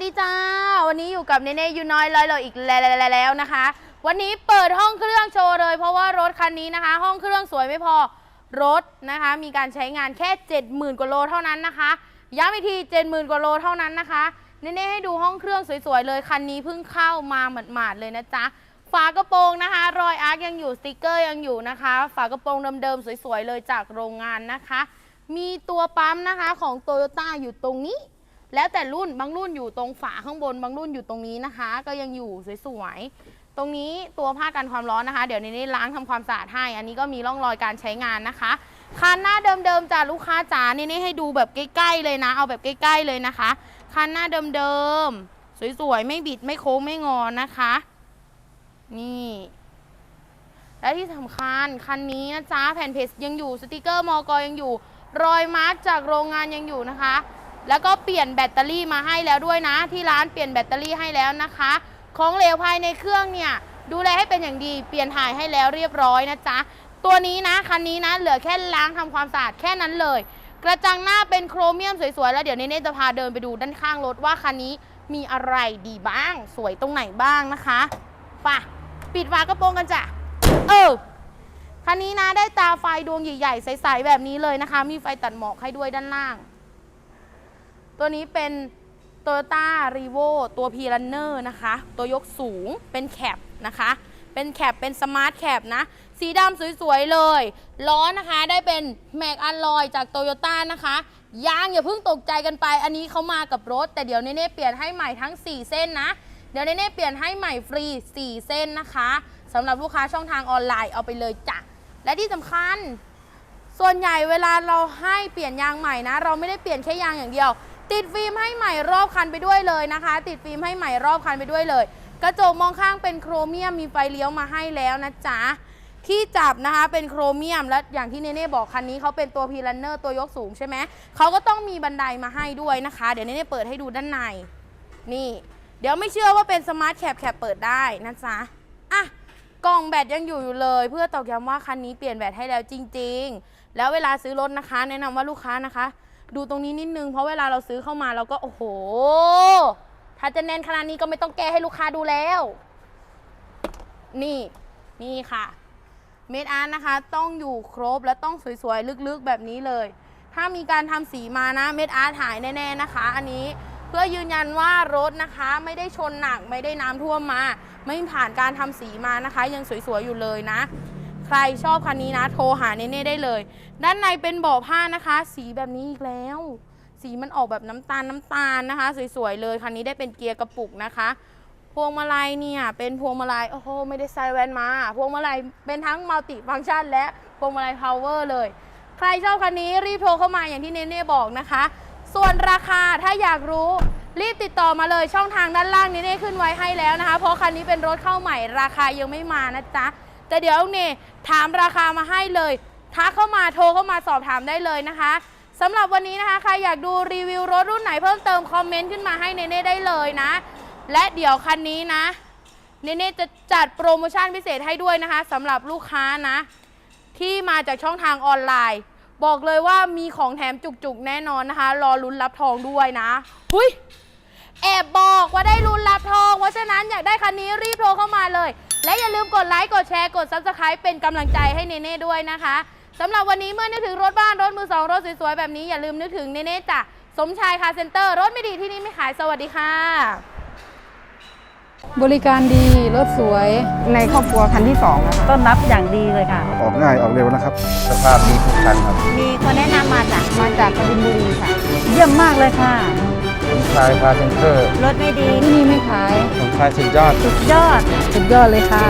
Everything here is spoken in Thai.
สดีจ้า วันนี้อยู่กับเนเน่ยูน้อยลอยเลยอีกแล้วนะคะ วันนี้เปิดห้องเครื่องโชว์เลย เพราะว่ารถคันนี้นะคะ ห้องเครื่องสวยไม่พอรถนะคะ มีการใช้งานแค่ 70,000กว่าโลเท่านั้นนะคะย้ำอีกที70,000กว่าโลเท่านั้นนะคะเนเน่ให้ดูห้องเครื่องสวยๆเลยคันนี้เพิ่งเข้ามาหมาดๆเลยนะจ๊ะฝากระโปรงนะคะ รอยอาร์คยังอยู่สติกเกอร์ยังอยู่นะคะ ฝากระโปรงเดิมๆสวยๆเลยจากโรงงานนะคะ มีตัวปั๊มนะคะของโตโยต้าอยู่ตรงนี้ แล้วแต่รุ่นบางรุ่นอยู่ตรงฝาข้างบน บางรุ่นอยู่ตรงนี้นะคะ ก็ยังอยู่สวยๆ ตรงนี้ตัวผ้ากันความร้อนนะคะ เดี๋ยวในนี้ล้างทำความสะอาดให้ อันนี้ก็มีร่องรอยการใช้งานนะคะคันหน้าเดิมๆจากลูกค้าจ๋านี่นี่ให้ดูแบบใกล้ๆเลยนะ เอาแบบใกล้ๆเลยนะคะคันหน้าเดิมๆสวยๆไม่บิดไม่โค้งไม่งอนะคะ นี่ และที่สำคัญคันนี้นะจ๊ะแผ่นเพจยังอยู่สติกเกอร์มอกยังอยู่ รอยมาร์กจากโรงงานยังอยู่นะคะ แล้วก็เปลี่ยนแบตเตอรี่มาให้แล้วด้วยนะ ที่ร้านเปลี่ยนแบตเตอรี่ให้แล้วนะคะ ของเหลวภายในเครื่องเนี่ยดูแลให้เป็นอย่างดี เปลี่ยนถ่ายให้แล้วเรียบร้อยนะจ๊ะ ตัวนี้นะคันนี้นะเหลือแค่ล้างทำความสะอาดแค่นั้นเลย กระจังหน้าเป็นโครเมียมสวยๆ แล้วเดี๋ยวเน่จะพาเดินไปดูด้านข้างรถว่าคันนี้มีอะไรดีบ้าง สวยตรงไหนบ้างนะคะไป่ะปิดฝากระโปรงกันจ้ะ เออคันนี้นะได้ตาไฟดวงใหญ่ๆ ใสๆ แบบนี้เลยนะคะ มีไฟตัดหมอกให้ด้วยด้านล่าง ตัวนี้เป็น Toyota r e v o ตัว p r u n n e r นะคะ ตัวยกสูงเป็นแคปนะคะ เป็นแคปเป็นสมาร์ทแคปนะ สีดำสวยๆเลย ล้อนะคะได้เป็นแม็กอัลลอยจากโตโยต้านะคะยางอย่าเพิ่งตกใจกันไป อันนี้เขามากับรถ แต่เดี๋ยวเนเน่เปลี่ยนให้ใหม่ทั้ง 4 เส้นนะ เดี๋ยวเนเน่เปลี่ยนให้ใหม่ฟรี 4 เส้นนะคะสำหรับลูกค้าช่องทางออนไลน์เอาไปเลยจ้ะและที่สำคัญ ส่วนใหญ่เวลาเราให้เปลี่ยนยางใหม่นะ เราไม่ได้เปลี่ยนแค่ยางอย่างเดียว ติดฟิล์มให้ใหม่รอบคันไปด้วยเลยนะคะ ติดฟิล์มให้ใหม่รอบคันไปด้วยเลย กระจกมองข้างเป็นโครเมียมมีไฟเลี้ยวมาให้แล้วนะจ๊ะที่จับนะคะเป็นโครเมียมและอย่างที่เนเน่บอกคันนี้เขาเป็นตัวพีรันเนอร์ตัวยกสูงใช่ไหมเขาก็ต้องมีบันไดมาให้ด้วยนะคะ เดี๋ยวเนเน่เปิดให้ดูด้านในนี่ เดี๋ยวไม่เชื่อว่าเป็นสมาร์ทแคปแคปเปิดได้นะจ๊ะอะกล่องแบตยังอยู่อยู่เลย เพื่อตอกย้ำว่าคันนี้เปลี่ยนแบตให้แล้วจริง ๆ แล้วเวลาซื้อรถนะคะ แนะนำว่าลูกค้านะคะ ดูตรงนี้นิดนึง เพราะเวลาเราซื้อเข้ามาเราก็โอ้โห ถ้าจะแน่นขนาดนี้ก็ไม่ต้องแก้ให้ลูกค้าดูแล้ว นี่นี่ค่ะ เมดอาร์ตนะคะ ต้องอยู่ครบและต้องสวยๆ ลึกๆแบบนี้เลย ถ้ามีการทำสีมานะเมดอาร์ตหายแน่ๆนะคะ อันนี้เพื่อยืนยันว่ารถนะคะไม่ได้ชนหนักไม่ได้น้ำท่วมมา ไม่ผ่านการทำสีมานะคะ ยังสวยๆอยู่เลยนะ ใครชอบคันนี้นะ โทรหาเน่ได้เลย ด้านในเป็นเบาะผ้านะคะ สีแบบนี้อีกแล้ว สีมันออกแบบน้ำตาลน้ำตาลนะคะ สวยๆเลยคันนี้ได้เป็นเกียร์กระปุกนะคะพวงมาลัยเนี่ยเป็นพวงมาลัยโอ้โหไม่ได้ใส่แว่นมา พวงมาลัยเป็นทั้งมัลติฟังก์ชัน และพวงมาลัยพาวเวอร์เลย ใครชอบคันนี้รีบโทรเข้ามาอย่างที่เนเน่บอกนะคะ ส่วนราคาถ้าอยากรู้รีบติดต่อมาเลยช่องทางด้านล่างเนเน่ขึ้นไว้ให้แล้วนะคะ เพราะคันนี้เป็นรถเข้าใหม่ราคายังไม่มานะจ๊ะ แต่เดี๋ยวเน่ถามราคามาให้เลยทักเข้ามาโทรเข้ามาสอบถามได้เลยนะคะสำหรับวันนี้นะคะใครอยากดูรีวิวรถรุ่นไหนเพิ่มเติมคอมเมนต์ขึ้นมาให้เนเน่ได้เลยนะ และเดี๋ยวคันนี้นะเนเน่จะจัดโปรโมชั่นพิเศษให้ด้วยนะคะสำหรับลูกค้านะ ที่มาจากช่องทางออนไลน์ บอกเลยว่ามีของแถมจุกๆแน่นอนนะคะ รอลุ้นรับทองด้วยนะหุยแอบบอกว่าได้ลุ้นรับทอง เพราะฉะนั้นอยากได้คันนี้รีบโทรเข้ามาเลย และอย่าลืมกดไลค์ กดแชร์ กด Subscribe เป็นกำลังใจให้เนเน่ด้วยนะคะสำหรับวันนี้เมื่อนึกถึงรถบ้านรถมือสองรถสวยๆ แบบนี้อย่าลืมนึกถึงเนเน่จ้ะสมชายคาร์เซ็นเตอร์รถไม่ดีที่นี่ไม่ขายสวัสดีค่ะ บริการดี รถสวย ในครอบครัวคันที่สองนะคะต้อนรับอย่างดีเลยค่ะ ออกง่ายออกเร็วนะครับ สภาพดีทุกคันครับ มีคนแนะนำมาจากมาจากกบินบุรีค่ะ เยี่ยมมากเลยค่ะ สมชายคาร์เซนเตอร์รถไม่ดีที่นี่ไม่ขายสมชายสุดยอด สุดยอด สุดยอดเลยค่ะ